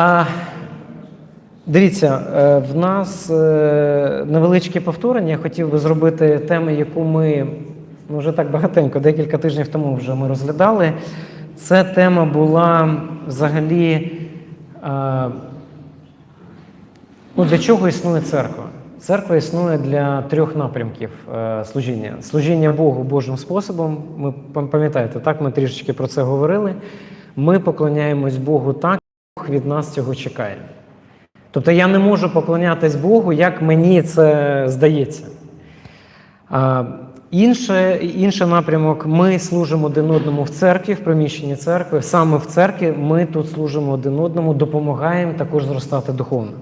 А, дивіться, е, в нас е, невеличке повторення. Я хотів би зробити тему, яку ми ну, вже так багатенько, декілька тижнів тому вже ми розглядали. Це тема була взагалі. е, Ну, для чого існує церква? Церква існує для трьох напрямків служіння: служіння Богу Божим способом. Ми пам'ятаєте, так ми трішечки про це говорили. Ми поклоняємось Богу так, Від нас цього чекає. Тобто я не можу поклонятись Богу, як мені це здається. А, інше, інший напрямок ми служимо один одному в церкві, в приміщенні церкви. Саме в церкві ми тут служимо один одному, допомагаємо також зростати духовно.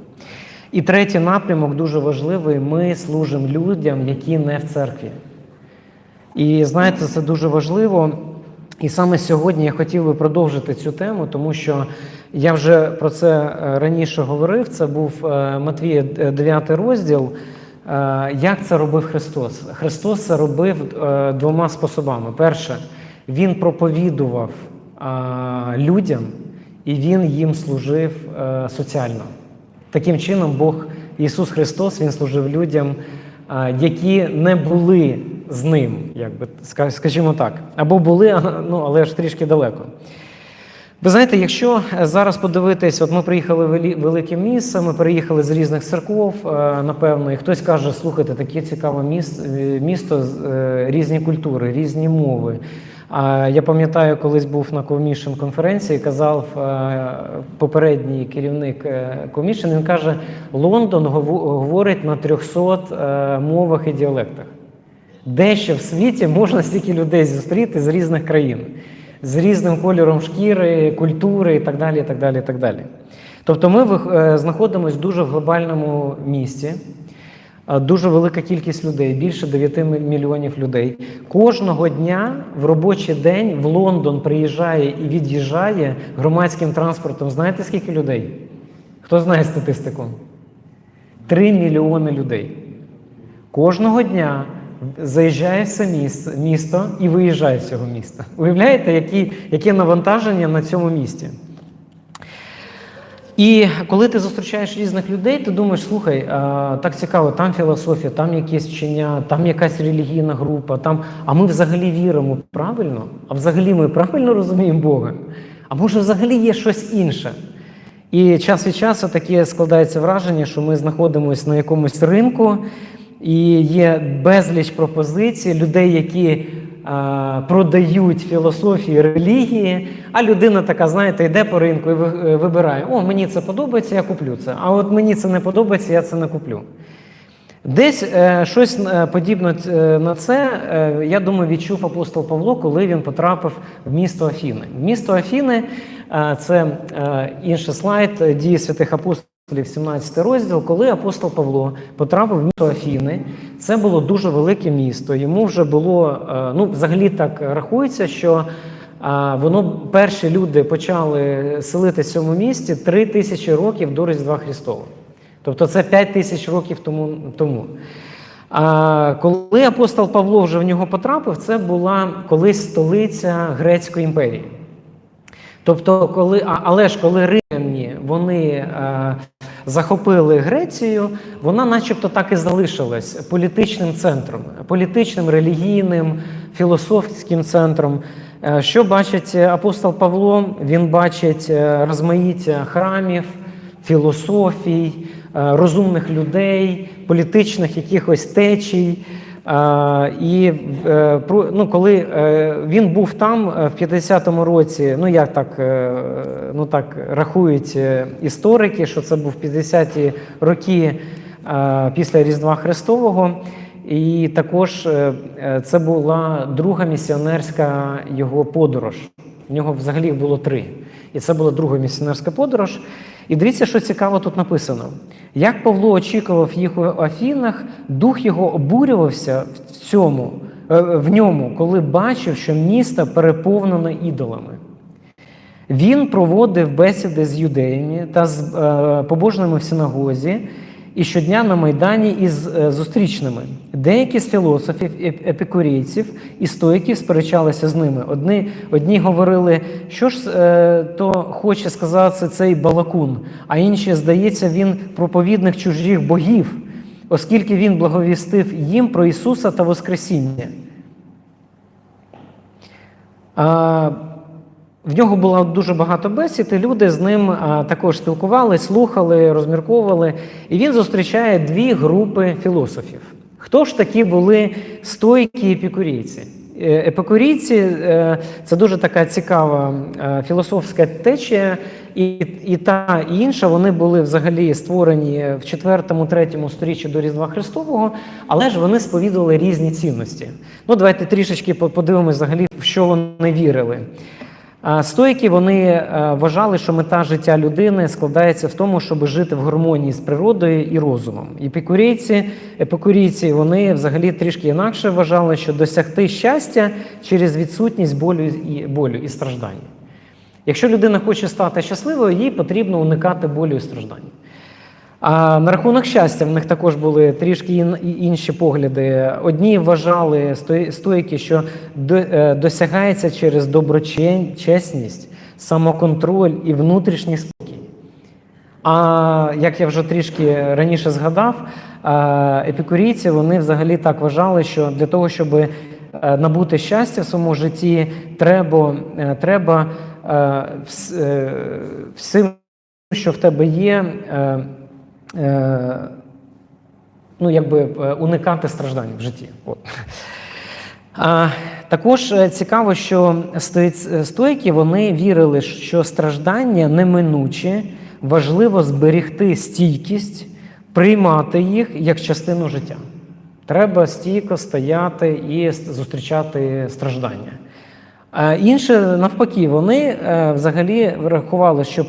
І третій напрямок дуже важливий: ми служимо людям, які не в церкві. І знаєте, це дуже важливо. І саме сьогодні я хотів би продовжити цю тему, тому що я вже про це е, раніше говорив. Це був е, Матвія 9 розділ. Е, Як це робив Христос? Христос це робив двома способами. Перше, Він проповідував людям, і Він їм служив соціально. Таким чином, Бог Ісус Христос Він служив людям, які не були з ним, як би скажімо так, або були, ну але ж трішки далеко. Ви знаєте, якщо е, зараз подивитись, от ми приїхали в велике місце, ми приїхали з різних церков, е, напевно, і хтось каже, слухайте, таке цікаве е, місто, різні культури, різні мови. Я пам'ятаю, колись був на Комішн конференції, казав попередній керівник Комішн, він каже, Лондон говорить на 300 е, мовах і діалектах. Де ще в світі можна стільки людей зустріти з різних країн, з різним кольором шкіри, культури і так далі. і так далі, і так далі. Тобто ми е, знаходимося дуже в глобальному місті, дуже велика кількість людей, більше 9 мільйонів людей. Кожного дня в робочий день в Лондон приїжджає і від'їжджає громадським транспортом. Знаєте, скільки людей? Хто знає статистику? 3 мільйони людей. Кожного дня заїжджає в це місто і виїжджає з цього міста. Уявляєте, які, яке навантаження на цьому місті? І коли ти зустрічаєш різних людей, ти думаєш, слухай, а, так цікаво, там філософія, там якісь вчення, там якась релігійна група, там, а ми взагалі віримо правильно? А взагалі ми правильно розуміємо Бога? А може, взагалі є щось інше? І час від часу таке складається враження, що ми знаходимося на якомусь ринку, і є безліч пропозицій людей, які а, продають філософії, релігії, а людина така, знаєте, йде по ринку і е, вибирає: о, мені це подобається, я куплю це. А от мені це не подобається, я це не куплю. Десь е, щось е, подібне е, на це, е, я думаю, відчув апостол Павло, коли він потрапив в місто Афіни. Місто Афіни е, це е, інший слайд е, дії святих апостолів, 17 розділ. Коли апостол Павло потрапив в місто Афіни, це було дуже велике місто. Йому вже було, е, ну, взагалі так рахується, що. Воно перші люди почали селитися в цьому місті три тисячі років до Різдва Христова. Тобто це 5 тисяч років тому. тому. А коли апостол Павло вже в нього потрапив, це була колись столиця Грецької імперії. Тобто, коли, але ж коли римляні вони е, захопили Грецію, вона начебто так і залишилась політичним центром, політичним, релігійним, філософським центром. Е, що бачить апостол Павло? Він бачить е, розмаїття храмів, філософій, розумних людей, політичних якихось течій. І е, ну, коли е, він був там е, в 50-му році, ну як так, ну так рахують історики, що це був 50-ті роки після Різдва Христового. І також це була друга місіонерська його подорож. В нього взагалі було три. І це була друга місіонерська подорож. І дивіться, що цікаво тут написано. Як Павло очікував їх у Афінах, дух його обурювався в цьому, е, в ньому, коли бачив, що місто переповнено ідолами. Він проводив бесіди з юдеями та з е, побожними в синагозі і щодня на Майдані із е, зустрічними. Деякі з філософів, епікурійців і стоїків сперечалися з ними. Одні, одні говорили, що ж е, то хоче сказати цей балакун, а інші, здається, він проповідник чужих богів, оскільки він благовістив їм про Ісуса та Воскресіння. А, в нього було дуже багато бесід, і люди з ним також спілкувалися, слухали, розмірковували. І він зустрічає дві групи філософів. Хто ж такі були стойкі епікурійці? Е, Епікурійці е, це дуже така цікава е, філософська течія, і, і та і інша вони були взагалі створені в 4-3 сторіччі до Різдва Христового, але ж вони сповідували різні цінності. Ну, давайте трішечки по- подивимось взагалі, в що вони вірили. Стоїки вони е, вважали, що мета життя людини складається в тому, щоб жити в гармонії з природою і розумом. Епікурійці, епікурійці вони взагалі трішки інакше вважали, що досягти щастя через відсутність болю і болю і страждання. Якщо людина хоче стати щасливою, їй потрібно уникати болю і страждань. А на рахунок щастя в них також були трішки інші погляди. Одні вважали сто- стоїки, що е, досягається через доброчесність, самоконтроль і внутрішній спокій. А як я вже трішки раніше згадав, е, епікурійці вони взагалі так вважали, що для того, щоб е, набути щастя в своєму житті, треба, треба вс- всім, що в тебе є, ну, якби е, уникати страждань в житті. От. А, також е, цікаво, що стоїки вони вірили, що страждання неминуче, важливо зберегти стійкість, приймати їх як частину життя. Треба стійко стояти і зустрічати страждання. А Інше навпаки, вони е, взагалі врахували, що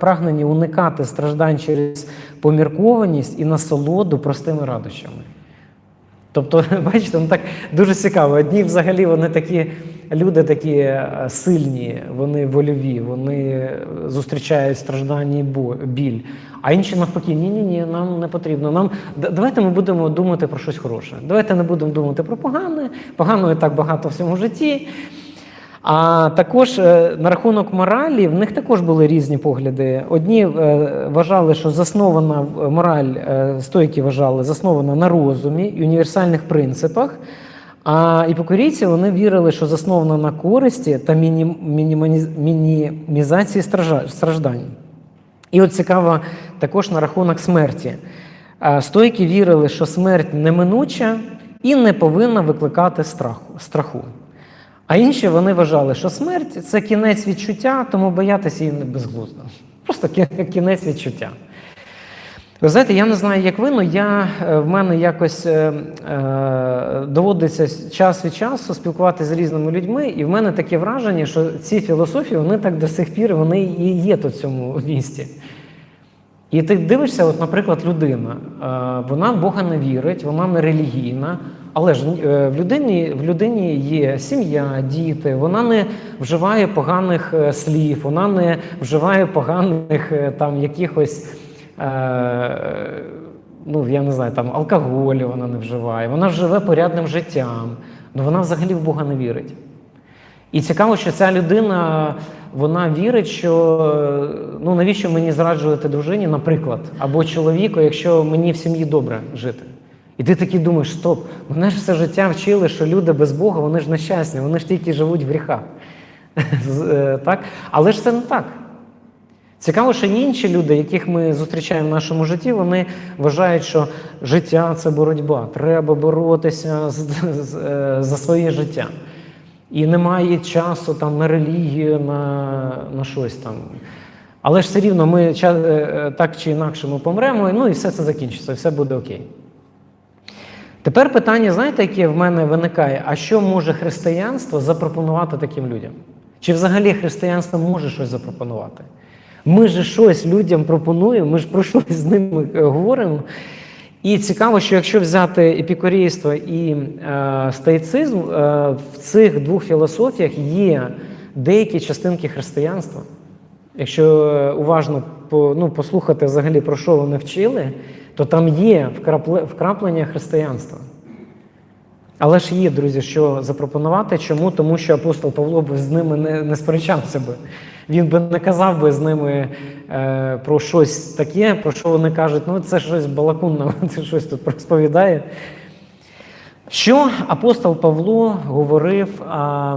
прагнені уникати страждань через поміркованість і насолоду простими радощами. Тобто, бачите, ну так дуже цікаво. Одні взагалі вони такі люди такі е, сильні, вони вольові, вони зустрічають страждання і біль. А інші навпаки, ні, ні, ні, нам не потрібно. Нам давайте ми будемо думати про щось хороше. Давайте не будемо думати про погане. Поганого і так багато в цьому житті. А також е, на рахунок моралі в них також були різні погляди. Одні е, вважали, що заснована мораль, е, стойки вважали, заснована на розумі і універсальних принципах. А іпокорійці вони вірили, що заснована на користі та мінімізації страждань. І от цікаво також на рахунок смерті. Стойки вірили, що смерть неминуча і не повинна викликати страху. А інші вони вважали, що смерть це кінець відчуття, тому боятися її не безглуздо. Просто кінець відчуття. Ви знаєте, я не знаю, як ви, але я, е, в мене якось е, е, доводиться час від часу спілкуватися з різними людьми, і в мене таке враження, що ці філософії вони так до сих пір вони і є тут в цьому місті. І ти дивишся, от, наприклад, людина, е, вона в Бога не вірить, вона не релігійна, але ж е, в людині, в людині є сім'я, діти, вона не вживає поганих е, слів, вона не вживає поганих е, там якихось. Е, ну, я не знаю, там алкоголю вона не вживає, вона живе порядним життям, але вона взагалі в Бога не вірить. І цікаво, що ця людина вона вірить, що ну навіщо мені зраджувати дружині, наприклад, або чоловіку, якщо мені в сім'ї добре жити. І ти такий думаєш, стоп, мене ж все життя вчили, що люди без Бога, вони ж нещасні, вони ж тільки живуть в гріхах. Е, так? Але ж це не так. Цікаво, що інші люди, яких ми зустрічаємо в нашому житті, вони вважають, що життя це боротьба. Треба боротися е, за своє життя. І немає часу там на релігію, на, на щось там. Але ж все рівно ми е, так чи інакше ми помремо, ну і все це закінчиться, все буде окей. Тепер питання, знаєте, яке в мене виникає: а що може християнство запропонувати таким людям? Чи взагалі християнство може щось запропонувати? Ми ж щось людям пропонуємо, ми ж про щось з ними говоримо. І цікаво, що якщо взяти епікурійство і е, стоїцизм, е, в цих двох філософіях є деякі частинки християнства. Якщо е, уважно по, ну, послухати взагалі про що вони вчили, то там є вкрапле, вкраплення християнства. Але ж є, друзі, що запропонувати. Чому? Тому що апостол Павло би з ними не, не сперечався би. Він би не казав би з ними е, про щось таке, про що вони кажуть, ну це щось балакунне, це щось тут розповідає. Що апостол Павло говорив а,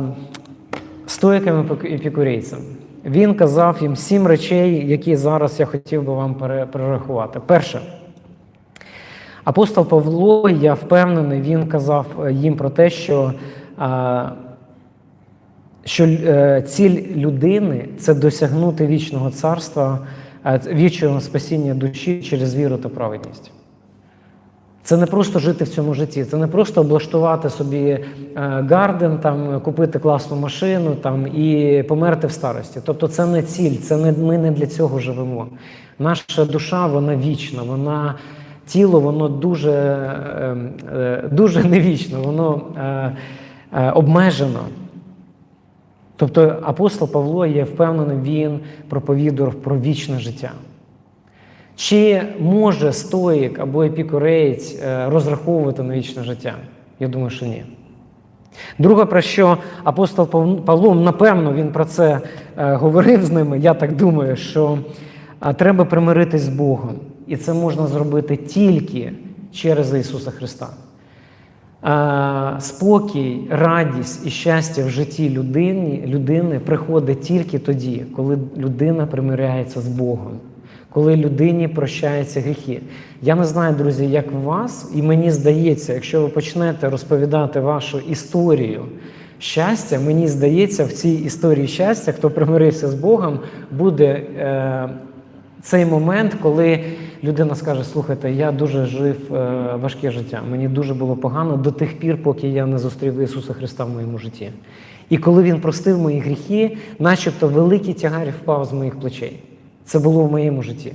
стоїкам і епікурейцям? Він казав їм сім речей, які зараз я хотів би вам перерахувати. Перше. Апостол Павло, я впевнений, він казав е, їм про те, що, що е, ціль людини це досягнути вічного царства, е, вічного спасіння душі через віру та праведність. Це не просто жити в цьому житті, це не просто облаштувати собі е, гарден, там, купити класну машину там, і померти в старості. Тобто це не ціль, це не, ми не для цього живемо. Наша душа, вона вічна, вона тіло, воно дуже, е, е, дуже невічно, воно е, обмежено. Тобто апостол Павло, я впевнений, він проповідував про вічне життя. Чи може стоїк або епікуреєць е, розраховувати на вічне життя? Я думаю, що ні. Друге, про що апостол Пав- Павло, напевно, він про це е, говорив з ними. Я так думаю, що треба примиритись з Богом. І це можна зробити тільки через Ісуса Христа. Спокій, радість і щастя в житті людини, людини приходить тільки тоді, коли людина примиряється з Богом, коли людині прощаються гріхи. Я не знаю, друзі, як у вас, і мені здається, якщо ви почнете розповідати вашу історію щастя, мені здається, в цій історії щастя, хто примирився з Богом, буде. Е, цей момент, коли людина скаже: слухайте, я дуже жив е, важке життя, мені дуже було погано до тих пір, поки я не зустрів Ісуса Христа в моєму житті. І коли Він простив мої гріхи, начебто великий тягар впав з моїх плечей. Це було в моєму житті.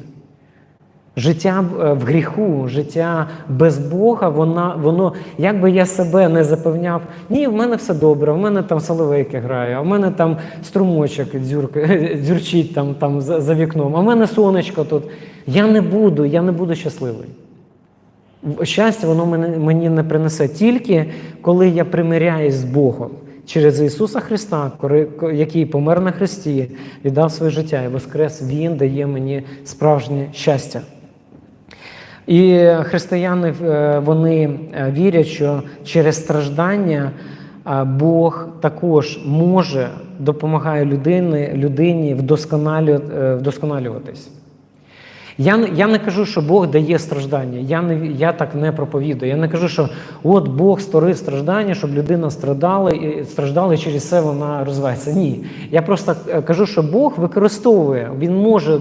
Життя е, в гріху, життя без Бога, вона, воно, як би я себе не запевняв, ні, в мене все добре, в мене там соловейки грає, а в мене там струмочок дзюрчить там, там за, за вікном, а в мене сонечко тут. Я не буду, я не буду щасливий. Щастя, воно мені не принесе тільки коли я примиряюсь з Богом через Ісуса Христа, який помер на Христі, віддав своє життя і воскрес, Він дає мені справжнє щастя. І християни е, вони е, вірять, що через страждання е, Бог також може допомагає людині, людині вдосконалюватись. Я, я не кажу, що Бог дає страждання. Я, не, я так не проповідую. Я не кажу, що от Бог створив страждання, щоб людина страждала і страждала, і через це вона розвивається. Ні. Я просто е, кажу, що Бог використовує, Він може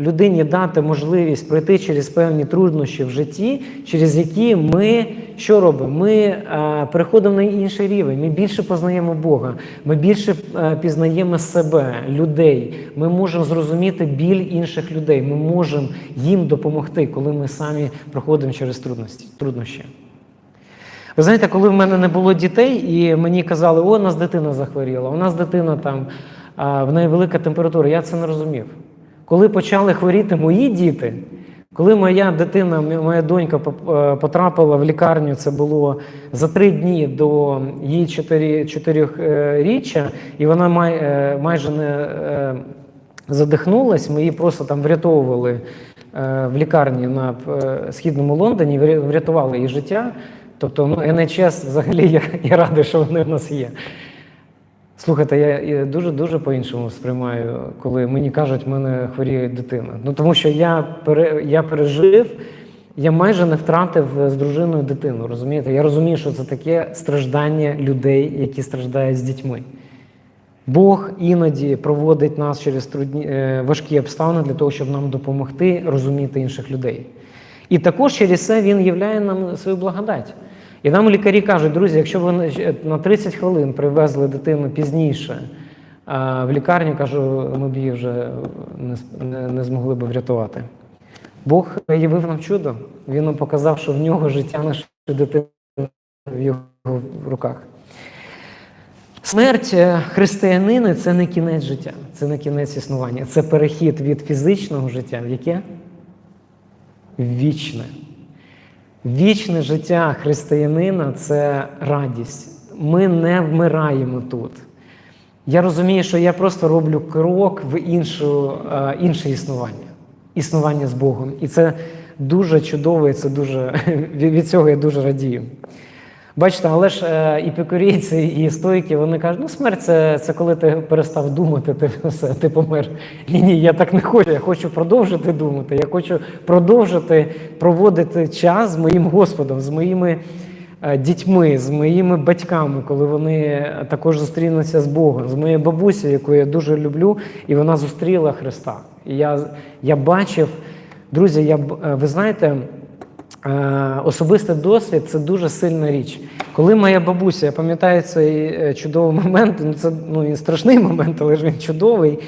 людині дати можливість пройти через певні труднощі в житті, через які ми що робимо? Ми е, переходимо на інший рівень. Ми більше познаємо Бога, ми більше е, пізнаємо себе, людей. Ми можемо зрозуміти біль інших людей. Ми можемо їм допомогти, коли ми самі проходимо через трудності, труднощі. Ви знаєте, коли в мене не було дітей, і мені казали, о, у нас дитина захворіла, у нас дитина там, в неї велика температура, я це не розумів. Коли почали хворіти мої діти, коли моя дитина, моя донька е, потрапила в лікарню, це було за три дні до її чотирьохріччя, і вона е, майже не е, задихнулась, ми її просто там врятовували в лікарні на східному Лондоні, вря- врятували її життя. Тобто, ну, NHS взагалі я, я радий, що вони в нас є. Слухайте, я, я дуже дуже по-іншому сприймаю, коли мені кажуть, в мене хворіє дитина. Ну тому що я пере, я пережив, я майже не втратив з дружиною дитину. Розумієте? Я розумію, що це таке страждання людей, які страждають з дітьми. Бог іноді проводить нас через трудні, е, важкі обставини для того, щоб нам допомогти розуміти інших людей. І також через це він являє нам свою благодать. І нам лікарі кажуть, друзі, якщо ви на- на 30 хвилин привезли дитину пізніше а в лікарню, кажу, ми б її вже не, не, змогли б врятувати. Бог явив нам чудо. Він нам показав, що в нього життя нашої дитини в його руках. Смерть е, християнина це не кінець життя, це не кінець існування. Це перехід від фізичного життя в яке? Вічне. Вічне життя християнина це радість. Ми не вмираємо тут. Я розумію, що я просто роблю крок в іншу, е, інше існування, існування з Богом. І це дуже чудово, і це дуже, від від цього я дуже радію. Бачите, але ж е, і пікурійці, і стойки, вони кажуть, ну смерть це, це коли ти перестав думати, ти все, ти помер. Ні, ні, я так не хочу. Я хочу продовжити думати. Я хочу продовжити проводити час з моїм Господом, з моїми е, дітьми, з моїми батьками, коли вони також зустрінуться з Богом, з моєю бабусею, яку я дуже люблю, і вона зустріла Христа. І я, я бачив, друзі, я, е, ви знаєте. Е, Особистий досвід це дуже сильна річ. Коли моя бабуся, я пам'ятаю цей е, чудовий момент, ну це ну, і страшний момент, але ж він чудовий.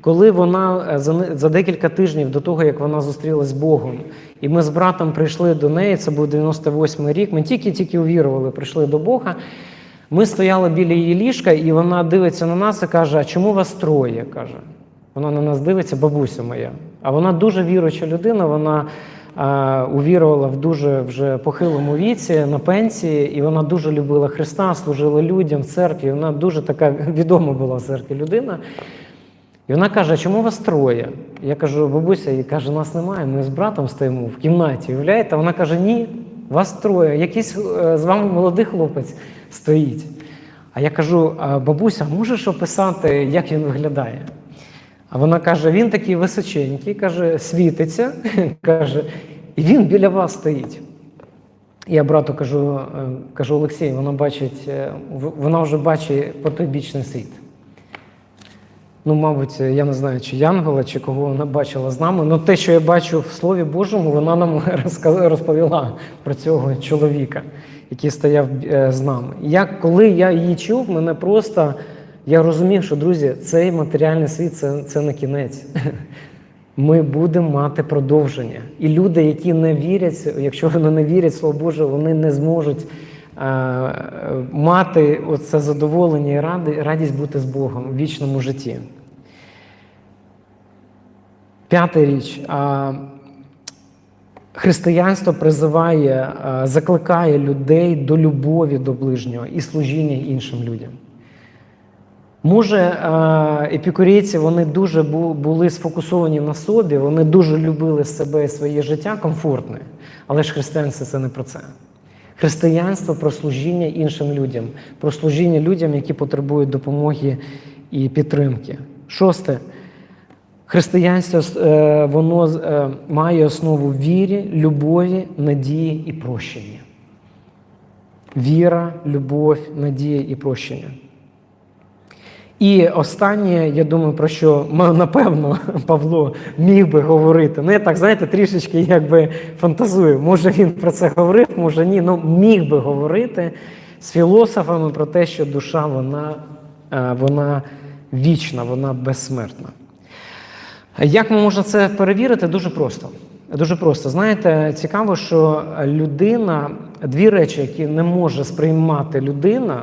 Коли вона е, за, декілька тижнів до того, як вона зустрілась з Богом, і ми з братом прийшли до неї, це був 98-й рік, ми тільки-тільки увірували, прийшли до Бога. Ми стояли біля її ліжка, і вона дивиться на нас і каже: А чому вас троє? каже. Вона на нас дивиться, бабуся моя. А вона дуже віруюча людина, вона увірувала в дуже вже похилому віці на пенсії, і вона дуже любила Христа, служила людям в церкві. Вона дуже така відома була в церкві людина. І вона каже: чому вас троє? Я кажу, бабуся, і каже, нас немає. Ми з братом стоїмо в кімнаті. Уявляєте? Вона каже: Ні, вас троє. Якийсь е, з вами молодий хлопець стоїть. А я кажу: бабуся, можеш описати, як він виглядає? А вона каже: він такий височенький, каже, світиться, каже, і він біля вас стоїть. Я брату кажу, е, кажу, Олексій, вона бачить, е, вона вже бачить потойбічний світ. Ну, мабуть, я не знаю, чи Янгола, чи кого вона бачила з нами. Ну, те, що я бачу в Слові Божому, вона нам розповіла про цього чоловіка, який стояв е, з нами. Я, коли я її чув, мене просто я розумів, що друзі, цей матеріальний світ це, це не кінець. Ми будемо мати продовження. І люди, які не вірять, якщо вони не вірять Слово Боже, вони не зможуть е, е, мати оце задоволення і ради- радість бути з Богом в вічному житті. П'ята річ. А, Християнство призиває, а, закликає людей до любові до ближнього і служіння іншим людям. Може, е, епікурійці вони дуже були сфокусовані на собі, вони дуже любили себе і своє життя комфортне, але ж християнство це не про це. Християнство про служіння іншим людям, про служіння людям, які потребують допомоги і підтримки. Шосте. Християнство е, воно е, має основу вірі, любові, надії і прощенні. Віра, любов, надія і прощення. І останнє, я думаю, про що напевно Павло міг би говорити. Ну, я так, знаєте, трішечки якби фантазую. Може він про це говорив, може ні. Ну міг би говорити з філософами про те, що душа вона, е, вона вічна, вона безсмертна. Як ми можемо це перевірити? Дуже просто. Дуже просто. Знаєте, цікаво, що людина, дві речі, які не може сприймати людина,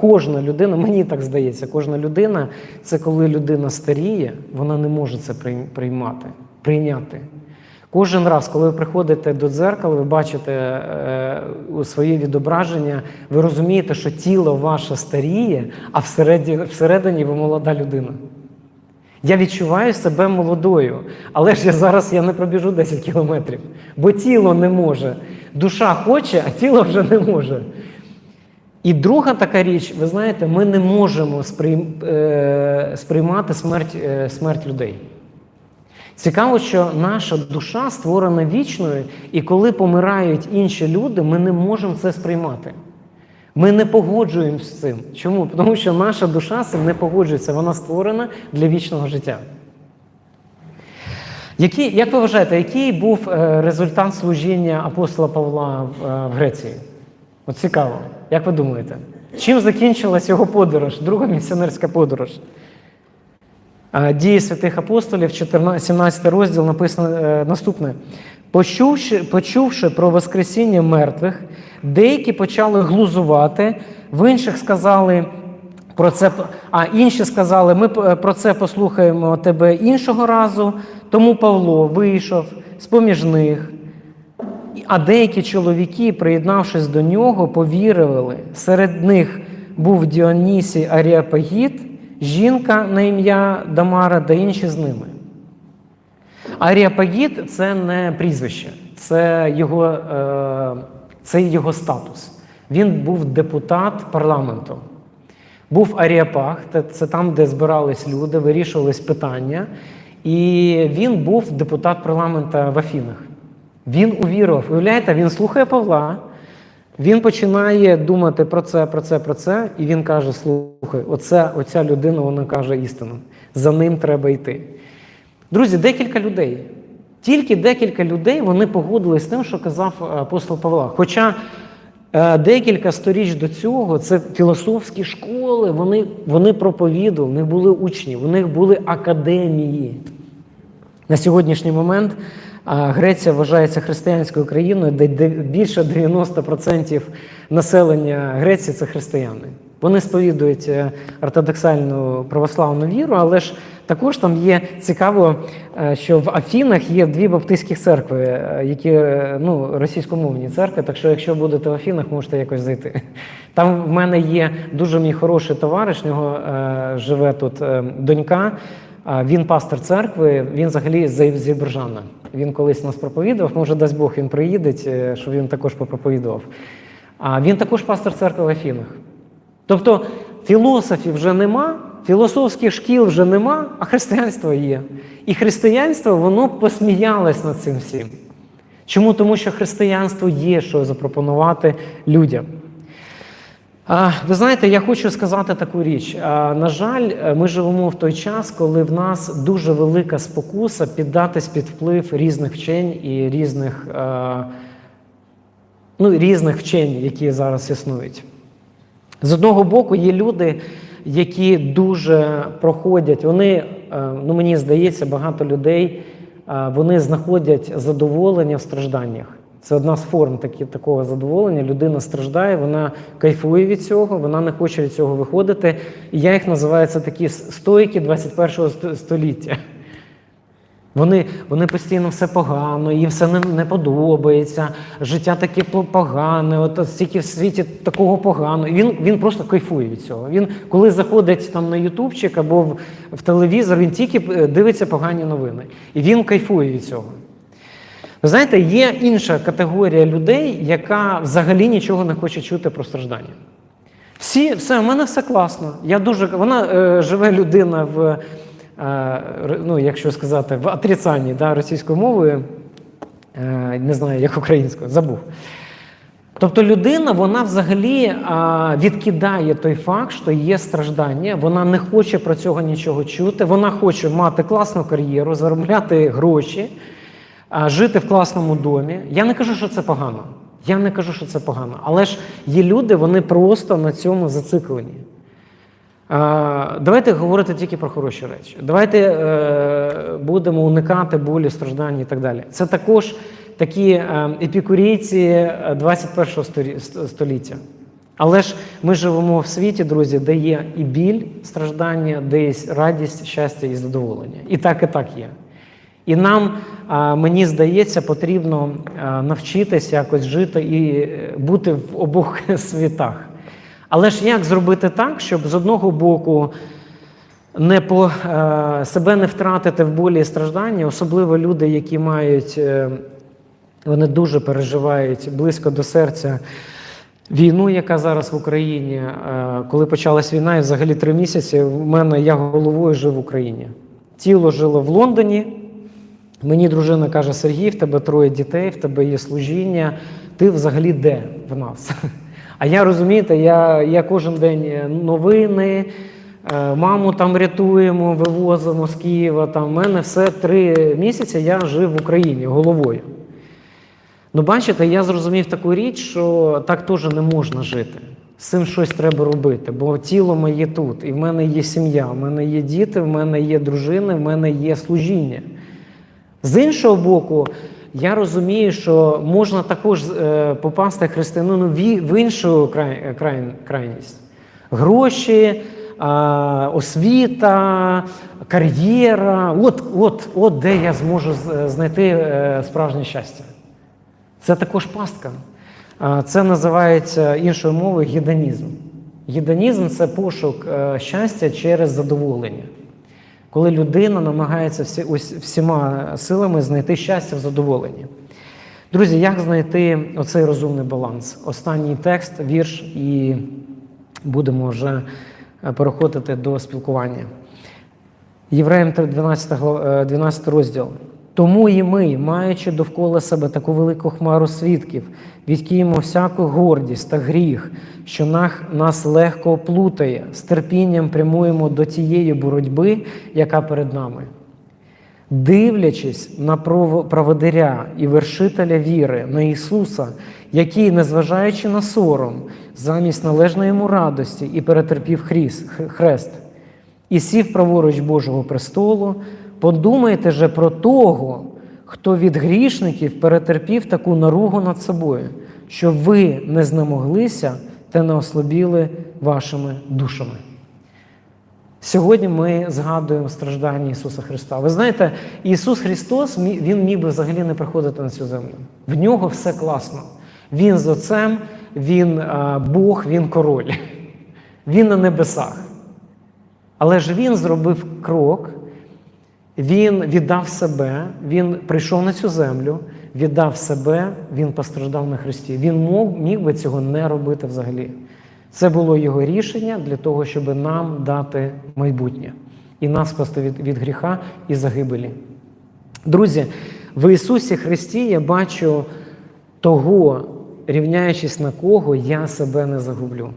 кожна людина, мені так здається, кожна людина це коли людина старіє, вона не може це приймати, прийняти. Кожен раз, коли ви приходите до дзеркала, ви бачите е, своє відображення, ви розумієте, що тіло ваше старіє, а всередині, всередині ви молода людина. Я відчуваю себе молодою, але ж я зараз я не пробіжу 10 кілометрів, бо тіло не може. Душа хоче, а тіло вже не може. І друга така річ, ви знаєте, ми не можемо е, сприймати смерть, е, смерть людей. Цікаво, що наша душа створена вічною, і коли помирають інші люди, ми не можемо це сприймати. Ми не погоджуємося з цим. Чому? Тому що наша душа з цим не погоджується, вона створена для вічного життя. Які, як ви вважаєте, який був е, результат служіння апостола Павла в Греції? От цікаво. Як ви думаєте? Чим закінчилась його подорож, друга місіонерська подорож? Е, Дії святих апостолів, 14, 17 розділ написано е, наступне. Почувши, почувши про Воскресіння мертвих, деякі почали глузувати, в інших сказали: Про це а інші сказали, ми про це послухаємо тебе іншого разу. Тому Павло вийшов з поміж них. А деякі чоловіки, приєднавшись до нього, повірили. Серед них був Діонісій Аріапагіт, жінка на ім'я Дамара та інші з ними. Аріапагіт це не прізвище, це його, е, це його статус. Він був депутат парламенту. Був Аріапаг, це- там, де збирались люди, вирішувались питання. І він був депутат парламенту в Афінах. Він увірував. Уявляєте, він слухає Павла, він починає думати про це, про це, про це, і він каже: слухай, оце, оця людина вона каже істину. За ним треба йти. Друзі, декілька людей. Тільки декілька людей вони погодились з тим, що казав е, апостол Павла. Хоча е, декілька сторіч до цього це філософські школи, вони, вони проповідували, у них були учні, у них були академії. На сьогоднішній момент Греція вважається християнською країною, де більше 90% населення Греції це християни. Вони сповідують е, ортодоксальну православну віру, але ж також там є цікаво, е, що в Афінах є дві баптистські церкви, е, які ну, російськомовні церкви. Так що, якщо будете в Афінах, можете якось зайти. Там в мене є дуже мій хороший товариш, в нього живе тут донька. Він пастор церкви, він взагалі з. Він колись нас проповідував, може, дасть Бог, він приїде, е, щоб він також попроповідував. А він також пастор церкви в Афінах. Тобто філософів вже нема, філософських шкіл вже нема, а християнство є. І християнство воно посміялось над цим всім. Чому? Тому що християнство є, що запропонувати людям. Ви знаєте, я хочу сказати таку річ. На жаль, е, ми живемо в той час, коли в нас дуже велика спокуса піддатись під вплив різних вчень і різних, е, ну, різних вчень, які зараз існують. З одного боку, є люди, які дуже проходять, вони, е, ну мені здається, багато людей вони знаходять задоволення в стражданнях. Це одна з форм такі, такого задоволення. Людина страждає, вона кайфує від цього, вона не хоче від цього виходити. І я їх називаю це такі стойки 21 ст- століття. Вони, вони постійно все погано, їм все не, не подобається, життя таке погане, от стільки в світі такого поганого. І він, він просто кайфує від цього. Він, коли заходить там на Ютубчик або в, в телевізор, він тільки е, дивиться погані новини. І він кайфує від цього. Ви знаєте, є інша категорія людей, яка взагалі нічого не хоче чути про страждання. Всі, все, у мене все класно. Я дуже, вона е, живе людина в, е, ну, якщо сказати, в отрицанні да, російською мовою, е, не знаю, як українською, забув. Тобто людина, вона взагалі а, відкидає той факт, що є страждання, вона не хоче про цього нічого чути, вона хоче мати класну кар'єру, заробляти гроші, жити в класному домі. Я не кажу, що це погано. Я не кажу, що це погано. Але ж є люди, вони просто на цьому зациклені. Давайте говорити тільки про хороші речі. Давайте е, будемо уникати болі, страждань і так далі. Це також такі е, епікурійці е, 21 сторі- століття. Але ж ми живемо в світі, друзі, де є і біль, страждання, де є радість, щастя і задоволення. І так, і так є. І нам, мені здається, потрібно навчитися якось жити і е, бути в обох світах. Але ж як зробити так, щоб з одного боку не по, е, себе не втратити в болі і стражданні, особливо люди, які мають, е, вони дуже переживають близько до серця війну, яка зараз в Україні. Коли почалась війна, і взагалі три місяці, в мене я головою жив в Україні. Тіло жило в Лондоні. Мені дружина каже: Сергій, в тебе троє дітей, в тебе є служіння. Ти взагалі де в нас? А я розумієте, я, я кожен день новини, е, маму там рятуємо, вивозимо з Києва. Там в мене все три місяці я жив в Україні головою. Ну, бачите, я зрозумів таку річ, що так теж не можна жити. З цим щось треба робити, бо тіло моє тут, і в мене є сім'я, в мене є діти, в мене є дружини, в мене є служіння. З іншого боку, я розумію, що можна також е, попасти християнину в, іншу край, край, крайність. Гроші, освіта, кар'єра. От, от, от де я зможу знайти е, справжнє щастя. Це також пастка. Це називається іншою мовою гедонізм. Гедонізм це пошук е, щастя через задоволення. Коли людина намагається всі, ось, всіма силами знайти щастя в задоволенні. Друзі, як знайти оцей розумний баланс? Останній текст, вірш, і будемо вже е, переходити до спілкування. Євреям 12, е, 12 розділ. Тому і ми, маючи довкола себе таку велику хмару свідків, відкиємо всяку гордість та гріх, що нас легко оплутає, з терпінням прямуємо до тієї боротьби, яка перед нами. Дивлячись на право- праводиря і вершителя віри, на Ісуса, який, незважаючи на сором, замість належної йому радості і перетерпів хрест, і сів праворуч Божого престолу, подумайте же про того, хто від грішників перетерпів таку наругу над собою, щоб ви не знемоглися та не ослабіли вашими душами. Сьогодні ми згадуємо страждання Ісуса Христа. Ви знаєте, Ісус Христос Він міг би взагалі не приходити на цю землю. В нього все класно. Він з Отцем, Він Бог, Він король. Він на небесах. Але ж Він зробив крок, Він віддав себе, Він прийшов на цю землю, віддав себе, Він постраждав на Христі. Він міг би цього не робити взагалі. Це було його рішення для того, щоб нам дати майбутнє і нас спасти від, від гріха і загибелі. Друзі, в Ісусі Христі я бачу того, рівняючись на кого я себе не загублю.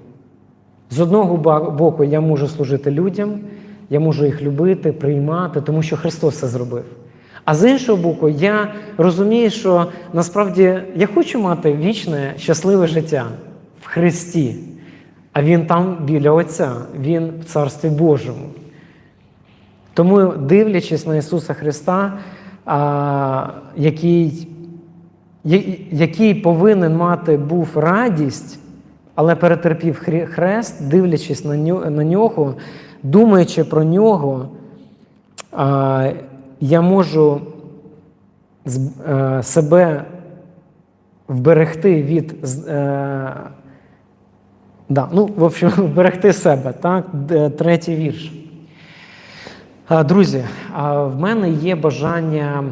З одного боку, я можу служити людям, я можу їх любити, приймати, тому що Христос це зробив. А з іншого боку, я розумію, що насправді я хочу мати вічне щасливе життя в Христі, а Він там біля Отця, Він в Царстві Божому. Тому, дивлячись на Ісуса Христа, а, який, який повинен мати був радість, але перетерпів хрест, дивлячись на нього думаючи про нього, я можу е, себе вберегти від. е, Да, ну, в общем, вберегти себе. Так? Третій вірш. Друзі, в мене є бажання,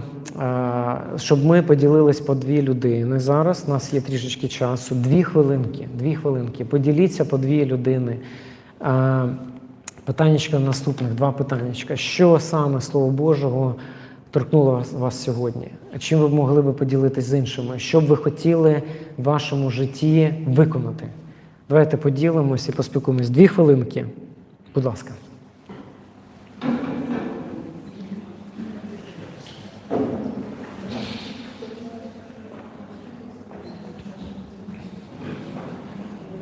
щоб ми поділились по дві людини зараз. У нас є трішечки часу. Дві хвилинки. Дві хвилинки. Поділіться по дві людини. А, Питаннячка наступних, два питаннячка. Що саме Слово Божого торкнуло вас, вас сьогодні? Чим ви могли би поділитись з іншими? Що б ви хотіли в вашому житті виконати? Давайте поділимось і поспілкуємось. Дві хвилинки. Будь ласка.